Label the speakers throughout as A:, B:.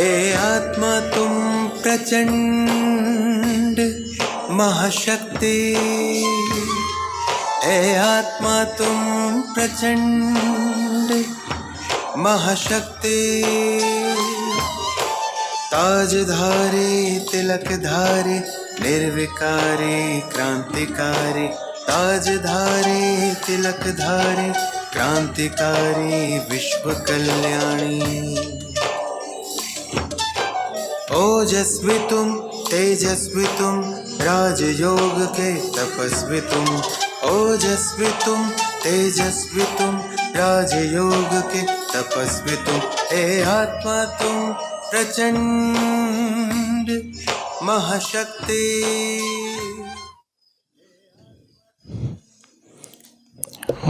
A: ए आत्मा, तुम प्रचंड महाशक्ति। ए आत्मा, तुम प्रचंड महाशक्ति। ताजधारी, तिलकधारी, निर्विकारी, क्रांतिकारी। ताजधारी, तिलकधारी, क्रांतिकारी, विश्व कल्याणी। ओजस्वी तुम, तेजस्वी तुम, राजयोग के तपस्वी तुम। ओजस्वी तुम, तेजस्वी तुम, राजयोग के तपस्वी तुम। हे आत्मा तुम, प्रचंड महाशक्ति।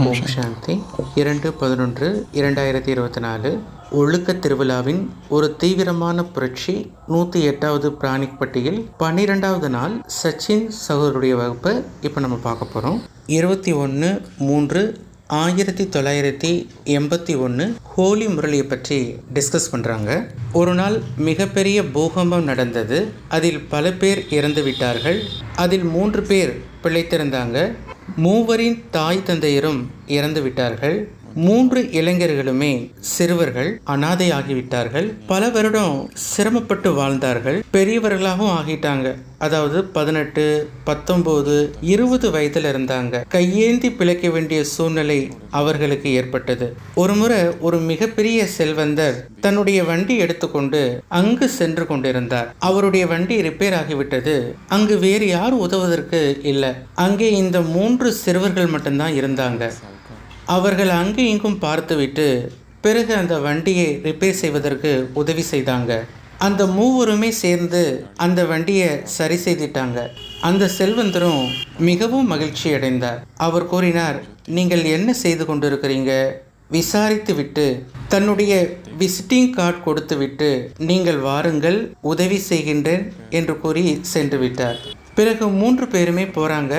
B: ஓம் சாந்தி இரண்டு பதினொன்று இரண்டாயிரத்தி இருபத்தி நாலு ஒழுக்க திருவிழாவின் ஒரு தீவிரமான புரட்சி நூற்றி எட்டாவது பிராணிக் பட்டியல் பன்னிரெண்டாவது நாள் சச்சின் சகோதருடைய வகுப்பை இப்போ நம்ம பார்க்க போகிறோம் இருபத்தி ஒன்று மூன்று ஆயிரத்தி தொள்ளாயிரத்தி எண்பத்தி ஒன்று ஹோலி முரளியை பற்றி டிஸ்கஸ் பண்ணுறாங்க ஒரு நாள் மிகப்பெரிய பூகம்பம் நடந்தது. அதில் பல பேர் இறந்து விட்டார்கள் அதில் மூன்று பேர் பிழைத்திருந்தாங்க. மூவரின் தாய் தந்தையரும் இறந்துவிட்டார்கள். மூன்று இளைஞர்களுமே சிறுவர்கள் அனாதை ஆகிவிட்டார்கள் பல வருடம் சிரமப்பட்டு வாழ்ந்தார்கள். பெரியவர்களாகவும் ஆகிட்டாங்க. அதாவது பதினெட்டு பத்தொம்போது இருபது வயதில் இருந்தாங்க. கையேந்தி பிழைக்க வேண்டிய சூழ்நிலை அவர்களுக்கு ஏற்பட்டது. ஒரு முறை ஒரு மிகப்பெரிய செல்வந்தர் தன்னுடைய வண்டி எடுத்துக்கொண்டு அங்கு சென்று கொண்டிருந்தார். அவருடைய வண்டி ரிப்பேர் ஆகிவிட்டது. அங்கு வேறு யாரும் உதவுவதற்கு இல்லை. அங்கே இந்த மூன்று சிறுவர்கள் மட்டும்தான் இருந்தாங்க. அவர்கள் அங்கு இங்கும் பார்த்துவிட்டு பிறகு அந்த வண்டியை ரிப்பேர் செய்வதற்கு உதவி செய்தாங்க. அந்த மூவருமே சேர்ந்து அந்த வண்டியை சரி செய்துட்டாங்க. அந்த செல்வந்தரும் மிகவும் மகிழ்ச்சி அடைந்தார். அவர் கூறினார் நீங்கள் என்ன செய்து கொண்டிருக்கிறீங்க? விசாரித்து விட்டு தன்னுடைய விசிட்டிங் கார்டு கொடுத்து விட்டு நீங்கள் வாருங்கள் உதவி செய்கின்றேன் என்று கூறி சென்று விட்டார். பிறகு மூன்று பேருமே போறாங்க.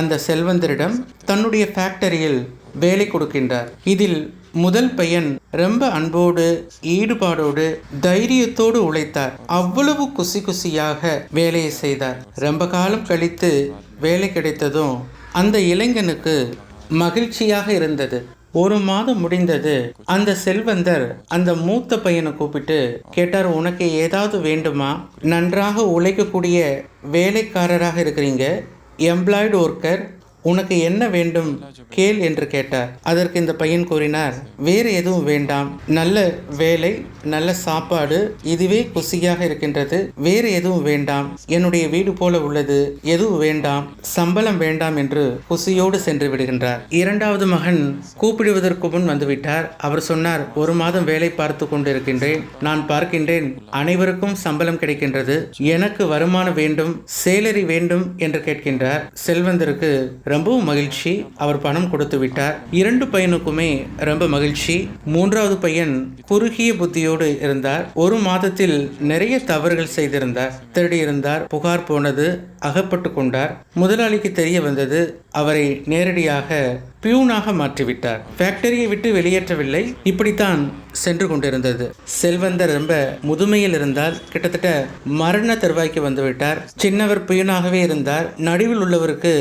B: அந்த செல்வந்தரிடம் தன்னுடைய ஃபேக்டரியில் வேலை கொடுக்கின்றார். இதில் முதல் பையன் ரொம்ப அன்போடு ஈடுபாடோடு தைரியத்தோடு உழைத்தார். அவ்வளவு குசி குசியாக வேலையை செய்தார். ரொம்ப காலம் கழித்து வேலை கிடைத்ததும் அந்த இளைஞனுக்கு மகிழ்ச்சியாக இருந்தது. ஒரு மாதம் முடிந்தது. அந்த செல்வந்தர் அந்த மூத்த பையனை கூப்பிட்டு கேட்டார் உனக்கு ஏதாவது வேண்டுமா? நன்றாக உழைக்கக்கூடிய வேலைக்காரராக இருக்கிறீங்க. எம்ப்ளாய்டு ஒர்க்கர் உனக்கு என்ன வேண்டும்? கேள் என்று கேட்டார். அதற்கு இந்த பையன் கூறினார் வேறு எதுவும் வேண்டாம். நல்ல வேலை நல்ல சாப்பாடு இதுவே குசியாக இருக்கின்றது. வேறு எதுவும் வேண்டாம். என்னுடைய வீடு போல உள்ளது. எதுவும் வேண்டாம். சம்பளம் வேண்டாம் என்று குசியோடு சென்று விடுகின்றார். இரண்டாவது மகன் கூப்பிடுவதற்கு முன் வந்துவிட்டார். அவர் சொன்னார் ஒரு மாதம் வேலை பார்த்து கொண்டிருக்கின்றேன். நான் பார்க்கின்றேன். அனைவருக்கும் சம்பளம் கிடைக்கின்றது. எனக்கு வருமானம் வேண்டும் சேலரி வேண்டும் என்று கேட்கின்றார். செல்வந்தருக்கு ரொம்பவும் மகிழ்ச்சி. அவர் பணம் கொடுத்து விட்டார். இரண்டு பையனுக்குமே ரொம்ப மகிழ்ச்சி. மூன்றாவது பையன் குறுகிய புத்தியோடு இருந்தார். ஒரு மாதத்தில் நிறைய தவறுகள் செய்திருந்தார். திருடி இருந்தார் புகார் போனது அகப்பட்டு கொண்டார். முதலாளிக்கு தெரிய வந்தது அவரை நேரடியாக பியூனாக மாற்றிவிட்டார். ஃபேக்டரியை விட்டு வெளியேற்றவில்லை. இப்படித்தான் சென்று கொண்டிருந்தது. செல்வந்தர் ரொம்ப முதுமையில் இருந்தால் கிட்டத்தட்ட மரண தருவாய்க்கு வந்துவிட்டார். சின்னவர் பியூனாகவே இருந்தார். நடுவில் உள்ளவருக்கு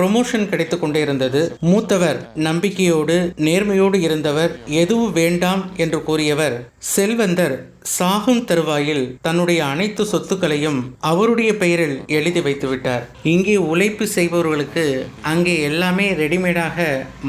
B: ப்ரொமோஷன் கிடைத்து கொண்டே இருந்தது. மூத்தவர் நம்பிக்கையோடு நேர்மையோடு இருந்தவர் எதுவும் வேண்டாம் என்று கூறியவர் செல்வந்தர். சாகும் தருவாயில் தன்னுடைய அனைத்து சொத்துக்களையும் அவருடைய பெயரில் எழுதி வைத்துவிட்டார். இங்கே உழைப்பு செய்பவர்களுக்கு அங்கே எல்லாமே ரெடிமேடாக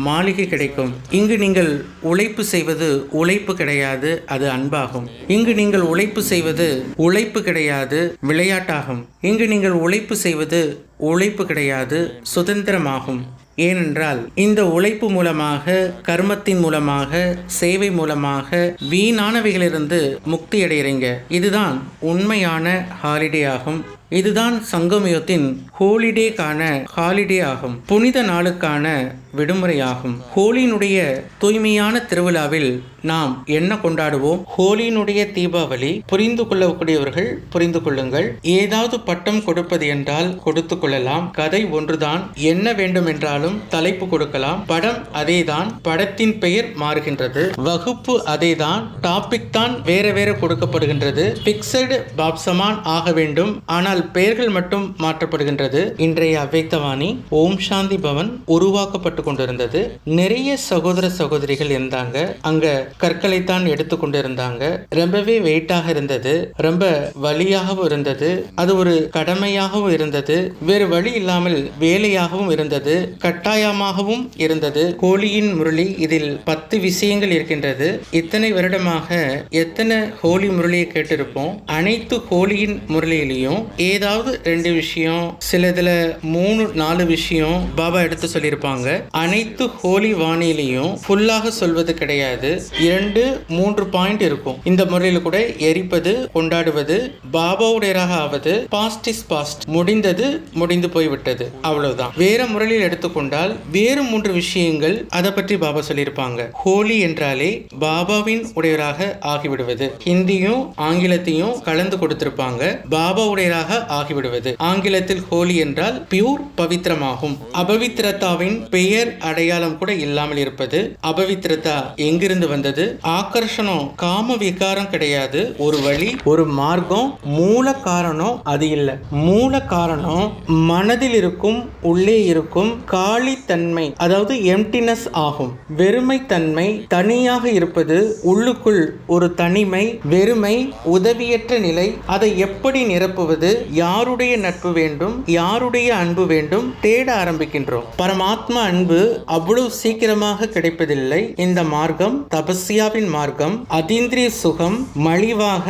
B: மாளிகை கிடைக்கும். இங்கு நீங்கள் உழைப்பு செய்வது உழைப்பு கிடையாது அது அன்பாகும். இங்கு நீங்கள் உழைப்பு செய்வது உழைப்பு கிடையாது விளையாட்டாகும். இங்கு நீங்கள் உழைப்பு செய்வது உழைப்பு கிடையாது சுதந்திரமாகும். ஏனென்றால் இந்த உழைப்பு மூலமாக கர்மத்தின் மூலமாக சேவை மூலமாக வீணானவைகளிலிருந்து முக்தி அடைகிறீங்க. இதுதான் உண்மையான ஹாலிடே ஆகும். இதுதான் சங்கமயத்தின் ஹோலிடேக்கான ஹாலிடே ஆகும். புனித நாளுக்கான விடுமுறையாகும். ஹோலியினுடைய தூய்மையான திருவிழாவில் நாம் என்ன கொண்டாடுவோம்? ஹோலியினுடைய தீபாவளி புரிந்து கொள்ளக்கூடியவர்கள் புரிந்து கொள்ளுங்கள். ஏதாவது பட்டம் கொடுப்பது என்றால் கொடுத்து கொள்ளலாம். கதை ஒன்றுதான். என்ன வேண்டும் என்றாலும் தலைப்பு கொடுக்கலாம். படம் அதேதான். படத்தின் பெயர் மாறுகின்றது. வகுப்பு அதேதான். டாபிக் தான் வேற வேற கொடுக்கப்படுகின்றது. பிக்சடு பாப்சமான் ஆக வேண்டும். ஆனால் பெயர்கள் மட்டும் மாற்றப்படுகின்றது. இன்றைய அவ்வைத்தவாணி ஓம் சாந்தி பவன் உருவாக்கப்பட்டு கொண்டிருந்தது நிறைய சகோதர சகோதரிகள் இருந்தாங்க. அங்க கற்களைத்தான் எடுத்து கொண்டிருந்தாங்க ரொம்பவே வெயிட்டாக இருந்தது. ரொம்ப வலியாகவும் இருந்தது. அது ஒரு கடமையாகவும் இருந்தது. வேறு வழி இல்லாமல் வேலையாகவும் இருந்தது. கட்டாயமாகவும் இருந்தது. கோழியின் முரளி இதில் பத்து விஷயங்கள் இருக்கின்றது. இத்தனை வருடமாக எத்தனை ஹோலி முரளியை கேட்டிருப்போம். அனைத்து ஹோலியின் முரளியிலையும் ஏதாவது ரெண்டு விஷயம் சிலதுல மூணு நாலு விஷயம் பாபா எடுத்து சொல்லியிருப்பாங்க. அனைத்து ஹோலி வானிலையும் ஃபுல்லாக சொல்வது கிடையாது. இரண்டு மூன்று பாயிண்ட் இருக்கும். இந்த முறையில் கூட எரிப்பது கொண்டாடுவது பாபாவுடையராக ஆவது பாஸ்ட் இஸ் பாஸ்ட் முடிந்தது முடிந்து போய்விட்டது. அவ்வளவுதான். வேற முறையில் எடுத்துக்கொண்டால் வேறு மூன்று விஷயங்கள் அதை பற்றி பாபா சொல்லியிருப்பாங்க. ஹோலி என்றாலே பாபாவின் உடையராக ஆகிவிடுவது. ஹிந்தியும் ஆங்கிலத்தையும் கலந்து கொடுத்திருப்பாங்க. பாபா உடையராக ஆகிவிடுவது. ஆங்கிலத்தில் ஹோலி என்றால் பியூர் பவித்திரமாகும். அபவித்திரதாவின் பெயர் பெயர் அடையாளம் கூட இல்லாமல் இருப்பது அபவித்திரதா. எங்கிருந்து வந்தது? ஆக்கர்ஷணம் காம விகாரம் கிடையாது. ஒரு வழி ஒரு மார்க்கம் மூல காரணம் அது இல்லை. மூல காரணம் மனதில் இருக்கும் உள்ளே இருக்கும் காலித்தன்மை அதாவது எம்டினஸ் ஆகும். வெறுமை தன்மை தனியாக இருப்பது உள்ளுக்குள் ஒரு தனிமை வெறுமை உதவியற்ற நிலை. அதை எப்படி நிரப்புவது? யாருடைய நட்பு வேண்டும்? யாருடைய அன்பு வேண்டும்? தேட ஆரம்பிக்கின்றோம். பரமாத்மா அன்பு அவ்வளவு சீக்கிரமாக கிடைப்பதில்லை. இந்த மார்க்கம் தபஸ்யாவின் மார்க்கம். அதீந்திரிய சுகம் மலிவாக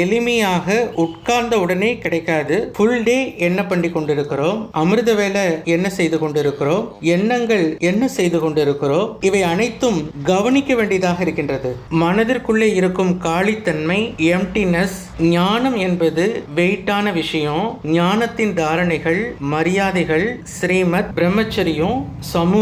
B: எளிமையாக உட்கார்ந்த உடனே கிடைக்காது. ஃபுல் டே என்ன பண்ணி கொண்டிருக்கிறோம்? அமிர்த வேலை என்ன செய்து கொண்டிருக்கிறோம்? எண்ணங்கள் என்ன செய்து கொண்டிருக்கிறோம்? இவை அனைத்தும் கவனிக்க வேண்டியதாக இருக்கின்றது. மனதிற்குள்ளே இருக்கும் காலித்தன்மை எம்டினஸ் ஞானம் என்பது வெயிட்டான விஷயம். ஞானத்தின் தாரணைகள் மரியாதைகள் ஸ்ரீமத் பிரம்மச்சரியம்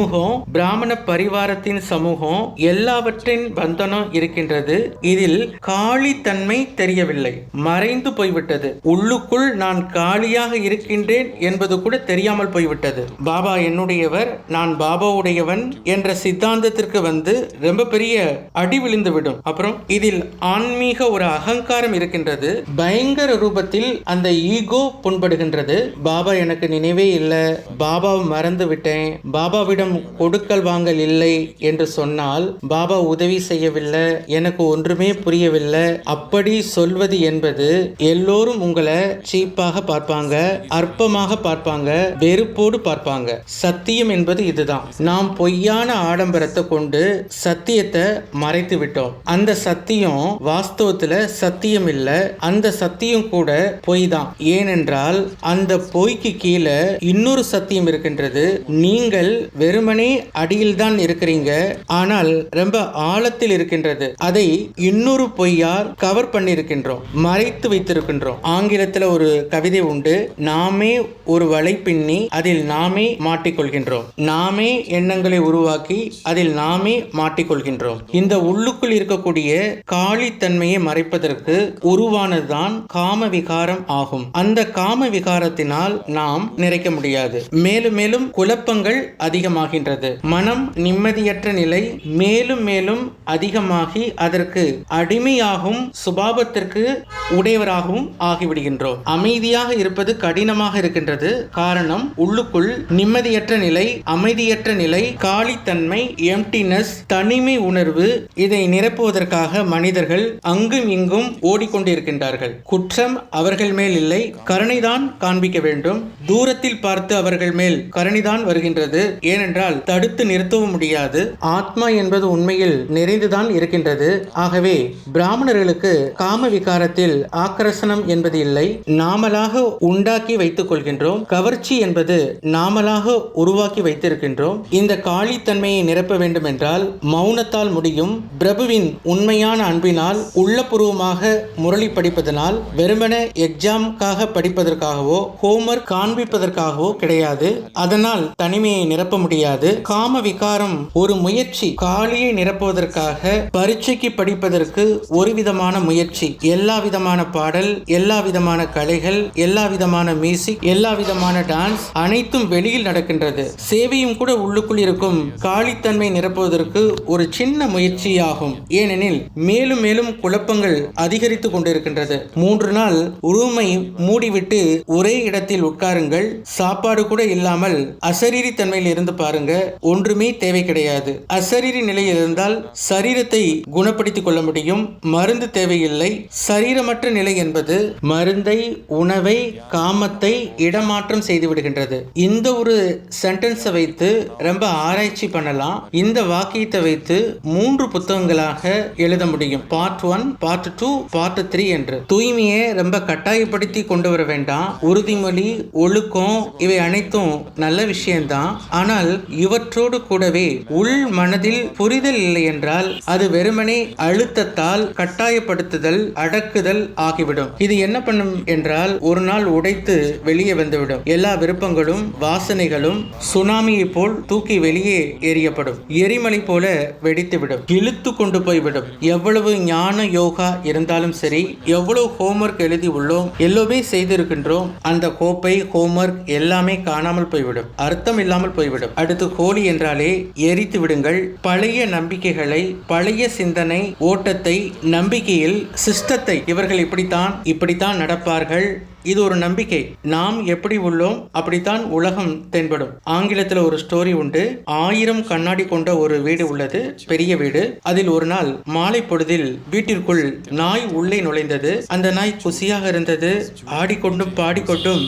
B: சமூகம் பிராமண பரிவாரத்தின் சமூகம் எல்லாவற்றின் பந்தனம் இருக்கின்றது. இதில் காளித்தன்மை தெரியவில்லை. மறைந்து போய்விட்டது. உள்ளுக்குள் நான் காளியாக இருக்கின்றேன் என்பது கூட தெரியாமல் போய்விட்டது. பாபா என்னுடையவர் நான் பாபாவுடையவன் என்ற சித்தாந்தத்திற்கு வந்து ரொம்ப பெரிய அடி விழுந்து விடும் அப்புறம் இதில் ஆன்மீக ஒரு அகங்காரம் இருக்கின்றது. பயங்கர ரூபத்தில் அந்த ஈகோ புண்படுகின்றது. பாபா எனக்கு நினைவே இல்லை. பாபாவை மறந்து விட்டேன் பாபாவிடம் கொடுக்கல் வாங்கல் இல்லை என்று சொன்னால் பாபா உதவி செய்யவில்லை எனக்கு ஒன்றுமே புரியவில்லை. அப்படி சொல்வது என்பது எல்லோரும் உங்களை சீப்பாக பார்ப்பாங்க அற்பமாக பார்ப்பாங்க வெறுப்போடு பார்ப்பாங்க. சத்தியம் என்பது இதுதான். நாம் பொய்யான ஆடம்பரத்தை கொண்டு சத்தியத்தை மறைத்து விட்டோம். அந்த சத்தியம் வாஸ்தவத்துல சத்தியம் இல்லை. அந்த சத்தியம் கூட பொய் தான். ஏனென்றால் அந்த பொய்க்கு கீழே இன்னொரு சத்தியம் இருக்கின்றது. நீங்கள் வெறுமனே அடியில் தான் இருக்கிறீங்க. ஆனால் ரொம்ப ஆழத்தில் இருக்கின்றது. அதை இன்னொரு பொய்யால் கவர் பண்ணியிருக்கின்றோம். மறைத்து வைத்திருக்கின்றோம். ஆங்கிலத்தில் ஒரு கவிதை உண்டு. நாமே ஒரு வலை பின்னி அதில் நாமே மாட்டிக்கொள்கின்றோம். நாமே எண்ணங்களை உருவாக்கி அதில் நாமே மாட்டிக்கொள்கின்றோம். இந்த உள்ளுக்குள் இருக்கக்கூடிய காளித்தன்மையை மறைப்பதற்கு உருவானதுதான் காம விகாரம் ஆகும். அந்த காம விகாரத்தினால் நாம் நிறைக்க முடியாது. மேலும் மேலும் குழப்பங்கள் அதிகமாக அதிகமாகின்றது. மனம் நிம்மதியற்ற நிலை மேலும் மேலும் அதிகமாகி அதற்கு அடிமையாகும் சுபாவத்திற்கு உடையவராகவும் ஆகிவிடுகின்றோம். அமைதியாக இருப்பது கடினமாக இருக்கின்றது. காரணம் உள்ளுக்குள் நிம்மதியற்ற நிலை அமைதியற்ற நிலை காலித்தன்மை எம்டினஸ் தனிமை உணர்வு இதை நிரப்புவதற்காக மனிதர்கள் அங்கும் இங்கும் ஓடிக்கொண்டிருக்கின்றார்கள். குற்றம் அவர்கள் மேல் இல்லை. கருணைதான் காண்பிக்க வேண்டும். தூரத்தில் பார்த்து அவர்கள் மேல் கருணைதான் வருகின்றது. ஏனென்றால் தடுத்து நிறுத்தவும் முடியாது. ஆத்மா என்பது உண்மையில் நிறைந்துதான் இருக்கின்றது. ஆகவே பிராமணர்களுக்கு காம விகாரத்தில் ஆக்கர்ஷணம் என்பது இல்லை. நாமலாக உண்டாக்கி வைத்துக் கொள்கின்றோம். கவர்ச்சி என்பது நாமலாக உருவாக்கி வைத்திருக்கின்றோம். இந்த காளித்தன்மையை நிரப்ப வேண்டும் என்றால் மௌனத்தால் முடியும். பிரபுவின் உண்மையான அன்பினால் உள்ளபூர்வமாக முரளி படிப்பதனால் வெறுமன எக்ஸாம்காக படிப்பதற்காகவோ ஹோம்ஒர்க் காண்பிப்பதற்காகவோ கிடையாது. அதனால் தனிமையை நிரப்ப முடியாது. காம விகாரம் ஒரு முயற்சி. காலியை நிரப்புவதற்காக பரீட்சைக்கு படிப்பதற்கு ஒரு விதமான முயற்சி. எல்லா விதமான பாடல் எல்லா விதமான கலைகள் எல்லா விதமான மியூசிக் எல்லா விதமான டான்ஸ் அனைத்தும் வெளியில் நடக்கின்றது. சேவையும் கூட உள்ளுக்குள் இருக்கும். காலித்தன்மை நிரப்புவதற்கு ஒரு சின்ன முயற்சியாகும். ஏனெனில் மேலும் மேலும் குழப்பங்கள் அதிகரித்து கொண்டிருக்கின்றது. மூன்று நாள் ரூமை மூடிவிட்டு ஒரே இடத்தில் உட்காருங்கள். சாப்பாடு கூட இல்லாமல் அசரீரி தன்மையில் இருந்து பாருங்க. ஒன்றுமே தேவை கிடையாது. அசரீரி நிலை இருந்தால் சரீரத்தை குணப்படுத்திக் கொள்ள முடியும். மருந்து தேவையில்லை. சரீரமற்ற நிலை என்பது மருந்தை உணவை காமத்தை இடமாற்றம் செய்து விடுகின்றது. இந்த ஒரு சென்டென்ஸை வைத்து ரொம்ப ஆராய்ச்சி பண்ணலாம். இந்த வாக்கியத்தை வைத்து மூன்று புத்தகங்களாக எழுத முடியும். Part one part two part three என்று. தூய்மையை ரொம்ப கட்டாயப்படுத்தி கொண்டு வர வேண்டாம். உறுதிமொழி ஒழுக்கம் இவை அனைத்தும் நல்ல விஷயம்தான். ஆனால் இவற்றோடு கூடவே உள் மனதில் புரிதல் இல்லை என்றால் அது வெறுமனே அழுத்தத்தால் கட்டாயப்படுத்துதல் அடக்குதல் ஆகிவிடும். இது என்ன பண்ணும் என்றால் ஒரு நாள் உடைத்து வெளியே வந்துவிடும். எல்லா விருப்பங்களும் வாசனைகளும் சுனாமியை போல் தூக்கி வெளியே எறியப்படும். எரிமலை போல வெடித்துவிடும். இழுத்து கொண்டு போய்விடும். எவ்வளவு ஞான யோகா இருந்தாலும் சரி எவ்வளவு ஹோம்ஒர்க் எழுதி உள்ளோம் எல்லோமே செய்திருக்கின்றோம் அந்த கோப்பை ஹோம்ஒர்க் எல்லாமே காணாமல் போய்விடும். அர்த்தம் இல்லாமல் போய்விடும். அடுத்து ஹோலி என்றாலே எரித்து விடுங்கள். பழைய நம்பிக்கைகளை பழைய சிந்தனை ஓட்டத்தை நம்பிக்கையில் சிஸ்டத்தை இவர்கள் இப்படித்தான் இப்படித்தான் நடப்பார்கள். இது ஒரு நம்பிக்கை. நாம் எப்படி உள்ளோம்? அப்படித்தான் உலகம் தென்படும். ஆங்கிலத்தில் ஒரு ஸ்டோரி உண்டு. ஆயிரம் கண்ணாடி கொண்ட ஒரு வீடு உள்ளது. பெரிய வீடு. அதில் ஒரு நாள் மாலை பொழுதில் வீட்டிற்குள் நாய் உள்ளே நுழைந்தது. அந்த நாய் குசியாக இருந்தது. ஆடிக்கொண்டும் பாடிக்கொண்டும்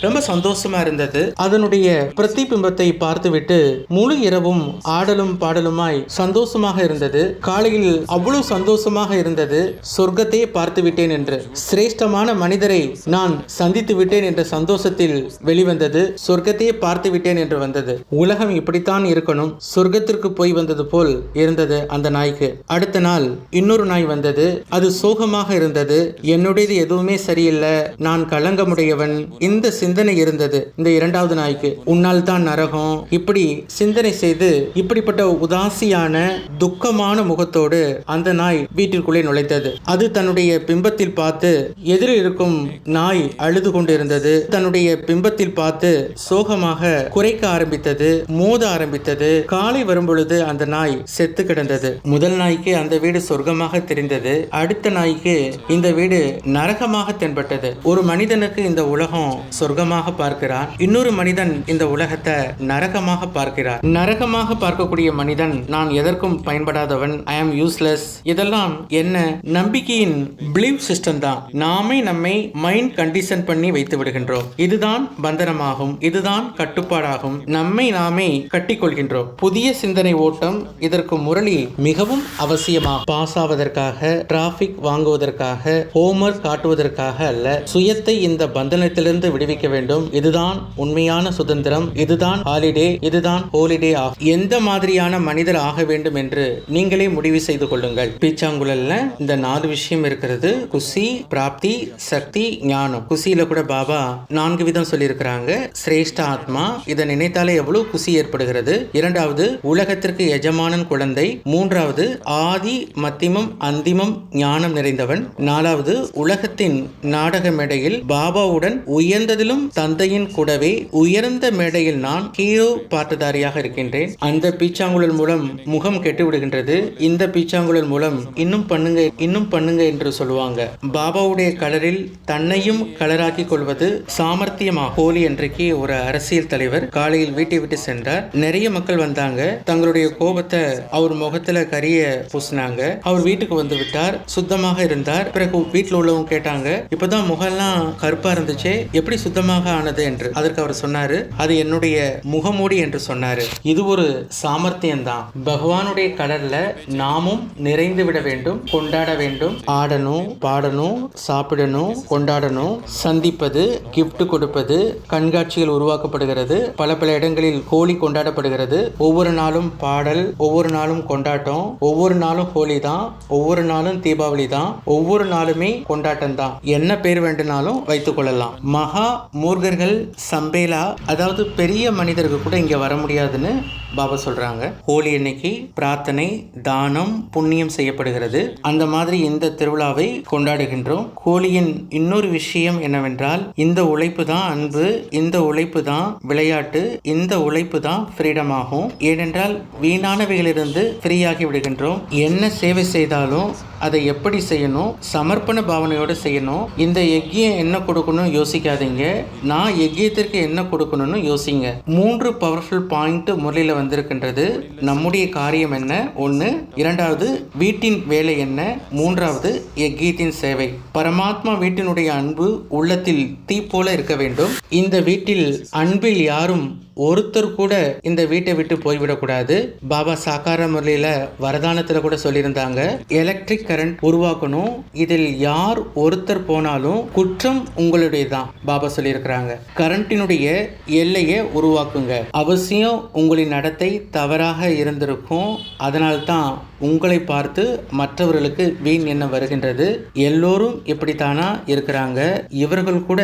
B: ரொம்ப சந்தோஷமா இருந்தது. அதனுடைய பிரதிபிம்பத்தை பார்த்துவிட்டு முழு இரவும் ஆடலும் பாடலுமாய் சந்தோஷமாக இருந்தது. காலையில் அவ்வளவு சந்தோஷமாக இருந்தது. சொர்க்கத்தையே பார்த்து விட்டேன் என்று. சிரேஷ்டமான மனிதரை நான் சந்தித்து விட்டேன் என்ற சந்தோஷத்தில் வெளிவந்தது. சொர்க்கத்தையே பார்த்து விட்டேன் என்று வந்தது. உலகம் இப்படித்தான் இருக்கணும். சொர்க்கத்திற்கு போய் வந்தது போல் இருந்தது அந்த நாய்க்கு. அடுத்த நாள் இன்னொரு நாய் வந்தது. அது சோகமாக இருந்தது. என்னுடையது எதுவுமே சரியில்லை. நான் களங்கமுடையவன் இந்த சிந்தனை இருந்தது இந்த இரண்டாவது நாய்க்கு. உன்னால் தான் நரகம். இப்படி சிந்தனை செய்து இப்படிப்பட்ட உதாசியான துக்கமான முகத்தோடு அந்த நாய் வீட்டிற்குள்ளே நுழைத்தது அது தன்னுடைய பிம்பத்தில் பார்த்து எதிரில் இருக்கும் நாய் அழுது கொண்டிருந்தது. தன்னுடைய பிம்பத்தில் பார்த்து சோகமாக குறைக்க ஆரம்பித்தது மோத ஆரம்பித்தது. காலை வரும்பொழுது அந்த நாய் செத்து கிடந்தது. முதல் நாய்க்கு அந்த வீடு சொர்க்கமாக தெரிந்தது. அடுத்த நாய்க்கு இந்த வீடு நரகமாக தென்பட்டது. ஒரு மனிதனுக்கு இந்த உலகம் சொர்க்கமாக பார்க்கிறான். இன்னொரு மனிதன் இந்த உலகத்தை நரகமாக பார்க்கிறார். நரகமாக பார்க்கக்கூடிய மனிதன் நான் எதற்கும் பயன்படாதவன். ஐ ஆம் யூஸ்லெஸ் இதெல்லாம் என்ன? நம்பிக்கையின் பிலீவ் சிஸ்டம் தான். நாமே நம்மை மைண்ட் கண்டிஷன் பண்ணி வைத்து விடுகின்றோம். இதுதான் பந்தனமாகும். இதுதான் கட்டுப்பாடாகும். நம்மை நாமே கட்டிக்கொள்கின்றோம். புதிய சிந்தனை ஓட்டம் இதற்கு முரளி மிகவும் அவசியமா? பாஸ் ஆவதற்காக டிராபிக் வாங்குவதற்காக ஹோம்ஒர்க் காட்டுவதற்காக அல்ல. சுயத்தை இந்த பந்தனத்திலிருந்து விடுவிக்க வேண்டும். இதுதான் உண்மையான சுதந்திரம். இதுதான் ஹாலிடே இதுதான் ஹோலிடே ஆகும். எந்த மாதிரியான மனிதர் ஆக வேண்டும் என்று நீங்களே முடிவு செய்து கொள்ளுங்கள். பீச்சாங்குழல்ல இந்த நாலு விஷயம் இருக்கிறது. குசி பிராப்தி சக்தி ஞானம். குசியில கூட பாபா நான்கு விதம் சொல்லியிருக்கிறாங்க. சிரேஷ்ட ஆத்மா இதை நினைத்தாலே எவ்வளவு குசி ஏற்படுகிறது. இரண்டாவது உலகத்திற்கு எஜமானன் குழந்தை. மூன்றாவது ஆதி மத்திமம் அந்திமம் ஞானம் நிறைந்தவன். நாலாவது உலகத்தின் நாடக மேடையில் பாபாவுடன் உயர்ந்ததிலும் தந்தையின் கூடவே உயர்ந்த மேடையில் நான் ஹீரோ பாட்டுதாரியாக இருக்கின்றேன். அந்த பீச்சாங்குழல் மூலம் முகம் கெட்டு விடுகின்றது இந்த பீச்சாங்குழல் மூலம் இன்னும் பண்ணுங்க இன்னும் பண்ணுங்க என்று சொல்லுவாங்க. பாபாவுடைய கலரில் தன்னையும் கலராக்கி கொள்வது சாமர்த்தியமா? ஹோலி அன்றைக்கு ஒரு அரசியல் தலைவர் காலையில் வீட்டை விட்டு சென்றார். நிறைய மக்கள் வந்தாங்க. தங்களுடைய கோபத்தை அவர் முகத்துல கரிய பூசினாங்க. அவர் வீட்டுக்கு வந்து விட்டார். சுத்தமாக இருந்தார். பிறகு வீட்டில் உள்ளவங்க கேட்டாங்க இப்பதான் முகம்லாம் கருப்பா இருந்துச்சு. எப்படி சுத்தம் மூலமாக ஆனது என்று. அதற்கு அவர் சொன்னாரு அது என்னுடைய முகமூடி என்று சொன்னாரு. இது ஒரு சாமர்த்தியம் தான் பகவானுடைய கடல்ல நாமும் நிறைந்து விட வேண்டும் கொண்டாட வேண்டும். ஆடணும் பாடணும் சாப்பிடணும் கொண்டாடணும். சந்திப்பது கிஃப்ட் கொடுப்பது கண்காட்சிகள் உருவாக்கப்படுகிறது. பல பல இடங்களில் ஹோலி கொண்டாடப்படுகிறது. ஒவ்வொரு நாளும் பாடல் ஒவ்வொரு நாளும் கொண்டாட்டம் ஒவ்வொரு நாளும் ஹோலி தான் ஒவ்வொரு நாளும் தீபாவளி தான் ஒவ்வொரு நாளுமே கொண்டாட்டம் தான் என்ன பேர் வேண்டுனாலும் வைத்துக் கொள்ளலாம். மகா மூர்கர்கள் சம்பேலா அதாவது பெரிய மனிதர்கள் கூட இங்கே வர முடியாதுன்னு பாபா சொல்றாங்க ஹோலி அன்னைக்கு பிரார்த்தனை தானம் புண்ணியம் செய்யப்படுகிறது. அந்த மாதிரி இந்த திருவிழாவை கொண்டாடுகின்றோம். ஹோலியின் இன்னொரு விஷயம் என்னவென்றால் இந்த உழைப்பு தான் அன்பு இந்த உழைப்பு தான் விளையாட்டு இந்த உழைப்பு தான் ஃப்ரீடம் ஆகும். ஏனென்றால் வீணானவைகளிலிருந்து ஃப்ரீயாகி விடுகின்றோம். என்ன சேவை செய்தாலும் அதை எப்படி செய்யணும்? சமர்ப்பண பாவனையோடு செய்யணும். இந்த யஜ்யம் என்ன கொடுக்கணும் யோசிக்காதீங்க. நான் யஜ்யத்திற்கு என்ன கொடுக்கணும்னு யோசிங்க. மூன்று பவர்ஃபுல் பாயிண்ட் முறையில் வந்து வந்திருக்கின்றது. நம்முடைய காரியம் என்ன? ஒன்று இரண்டாவது வீட்டின் வேலை என்ன? மூன்றாவது எக்கீத்தின் சேவை. பரமாத்மா வீட்டினுடைய அன்பு உள்ளத்தில் தீ போல இருக்க வேண்டும். இந்த வீட்டில் அன்பில் யாரும் ஒருத்தர் கூட இந்த வீட்டை விட்டு போய்விடக்கூடாது. பாபா சாக்கார முறையில் வரதானத்தில் கூட சொல்லியிருந்தாங்க. எலக்ட்ரிக் கரண்ட் உருவாக்கணும். இதில் யார் ஒருத்தர் போனாலும் குற்றம் உங்களுடைய தான் பாபா சொல்லியிருக்கிறாங்க. கரண்டினுடைய எல்லையை உருவாக்குங்க. அவசியம் உங்களின் நடத்தை தவறாக இருந்திருக்கும். அதனால்தான் உங்களை பார்த்து மற்றவர்களுக்கு வீண் எண்ணம் வருகின்றது. எல்லோரும் இப்படித்தானா இருக்கிறாங்க? இவர்கள் கூட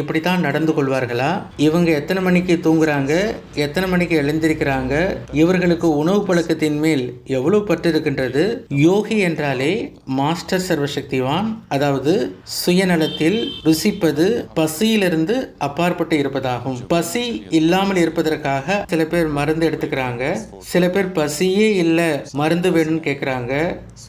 B: இப்படித்தான் நடந்து கொள்வார்களா? இவங்க எத்தனை மணிக்கு தூங்குறாங்க? எத்தனை மணிக்கு எழுந்திருக்கிறாங்க? இவர்களுக்கு உணவு பழக்கத்தின் மேல் எவ்வளவு பற்று இருக்கின்றது யோகி என்றாலே மாஸ்டர் சர்வசக்திவான் அதாவது சுயநலத்தில் ருசிப்பது பசியிலிருந்து அப்பாற்பட்டு இருப்பதாகும். பசி இல்லாமல் இருப்பதற்காக சில பேர் மருந்து எடுத்துக்கிறாங்க. சில பேர் பசியே இல்லை மருந்து வேணும் இன்ஜெக்ஷன் கேட்குறாங்க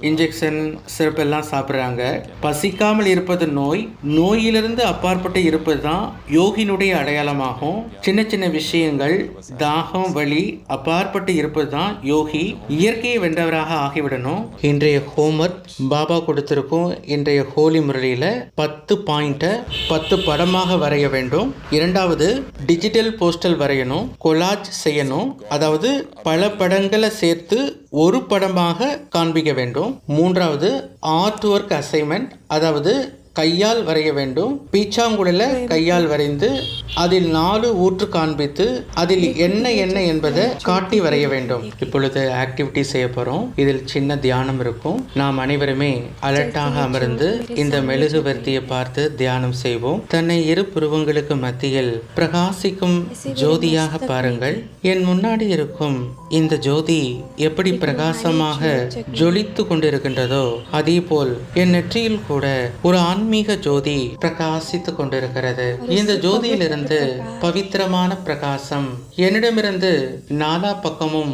B: இன்ஜெக்ஷன் சிறப்பு எல்லாம் சாப்பிட்றாங்க. பசிக்காமல் இருப்பது நோய் நோயிலிருந்து அப்பாற்பட்டு இருப்பது தான் யோகினுடைய அடையாளமாகும். சின்ன சின்ன விஷயங்கள் தாகம் வலி அப்பாற்பட்டு இருப்பது தான் யோகி இயற்கையை வென்றவராக ஆகிவிடணும். இன்றைய ஹோம்ஒர்க் பாபா கொடுத்திருக்கும் இன்றைய ஹோலி முறையில் பத்து பாயிண்ட்டை பத்து படமாக வரைய வேண்டும். இரண்டாவது டிஜிட்டல் போஸ்டல் வரையணும் கொலாஜ் செய்யணும். அதாவது பல படங்களை சேர்த்து ஒரு படமாக காண்பிக்க வேண்டும். மூன்றாவது ஆர்ட் ஒர்க் அசைன்மெண்ட் அதாவது கையால் வரைய வேண்டும். பீச்சாங்குழல கையால் வரைந்து அதில் நாலு ஊற்று காண்பித்து அதில் என்ன என்ன என்பதை காட்டி வரைய வேண்டும். இப்பொழுது ஆக்டிவிட்டி செய்ய போறோம். இதில் சின்ன தியானம் இருக்கும். நாம் அனைவருமே அலர்ட்டாக அமர்ந்து இந்த மெழுகுவர்த்தியை பார்த்து தியானம் செய்வோம். தன்னை இரு புருவங்களுக்கு மத்தியில் பிரகாசிக்கும் ஜோதியாக பாருங்கள். என் முன்னாடி இருக்கும் இந்த ஜோதி எப்படி பிரகாசமாக ஜொலித்து கொண்டிருக்கின்றதோ அதே போல் என் நெற்றியில் கூட ஒரு ஆன்மீக ஜோதி பிரகாசித்து கொண்டிருக்கிறது இந்த ஜோதியிலிருந்து பவித்திரமான பிரகாசம் என்னிடமிருந்து நாலா பக்கமும்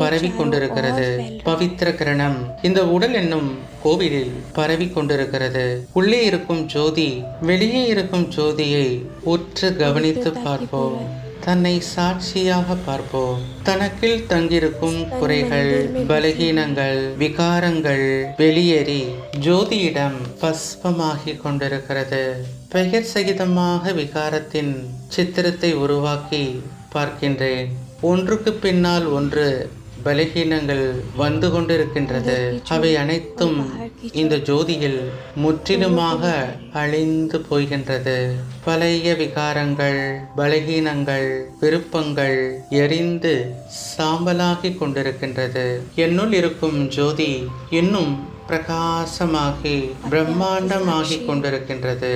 B: பரவி கொண்டிருக்கிறது பவித்திர கிரணம். இந்த உடல் என்னும் கோவிலில் பரவி கொண்டிருக்கிறது உள்ளே இருக்கும் ஜோதி வெளியே இருக்கும் ஜோதியை உற்று கவனித்து பார்ப்போம். தன்னை சாட்சியாக பார்ப்போம். தனக்கில் தங்கியிருக்கும் குறைகள் பலகீனங்கள் விகாரங்கள் வெளியேறி ஜோதியிடம் பஸ்பமாகி கொண்டிருக்கிறது. பெயர் சகிதமாக விகாரத்தின் சித்திரத்தை உருவாக்கி பார்க்கின்றேன். ஒன்றுக்கு பின்னால் ஒன்று பலகீனங்கள் வந்து கொண்டிருக்கின்றது. அவை அனைத்தும் இந்த ஜோதியில் முற்றிலுமாக அழிந்து போகின்றது. பழைய விகாரங்கள் பலகீனங்கள் விருப்பங்கள் எரிந்து சாம்பலாகி கொண்டிருக்கின்றது. என்னுள் இருக்கும் ஜோதி இன்னும் பிரகாசமாகி பிரம்மாண்டமாகி கொண்டிருக்கின்றது.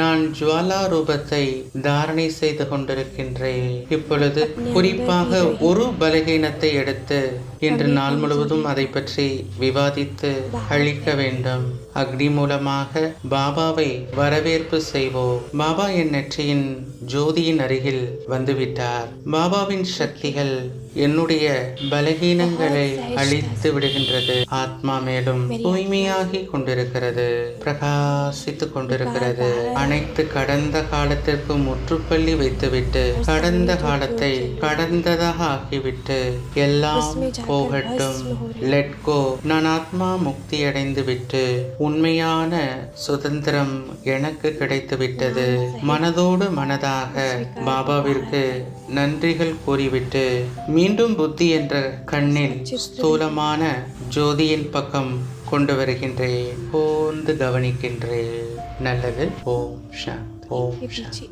B: நான் ஜுவாலா ரூபத்தை தாரணை செய்து கொண்டிருக்கின்றேன். இப்பொழுது குறிப்பாக ஒரு பலகீனத்தை எடுத்து இன்று நாள் முழுவதும் அதை பற்றி விவாதித்து அழிக்க வேண்டும். அக்னி மூலமாக பாபாவை வரவேற்பு செய்வோம். பாபா என் நெற்றியின் ஜோதியின் அருகில் வந்துவிட்டார். பாபாவின் சக்திகள் என்னுடைய பலகீனங்களை அழித்து விடுகின்றது. ஆத்மா மேலும் தூய்மையாகி கொண்டிருக்கிறது. பிரகாசித்து கொண்டிருக்கிறது. அனைத்து கடந்த காலத்திற்கு முற்றுப்பள்ளி வைத்துவிட்டு கடந்த காலத்தை கடந்ததாக ஆக்கிவிட்டு எல்லாம் போகட்டும். லெட்கோ நான் ஆத்மா முக்தி அடைந்து விட்டு உண்மையான சுதந்திரம் எனக்கு கிடைத்து விட்டது மனதோடு மனதாக பாபாவிற்கு நன்றிகள் கூறிவிட்டு மீண்டும் புத்தி என்ற கண்ணில் ஸ்தூலமான ஜோதியின் பக்கம் கொண்டு வருகின்றேன். போந்து கவனிக்கின்றேன். நல்லது. ஓம் சாந்தி ஓம் சாந்தி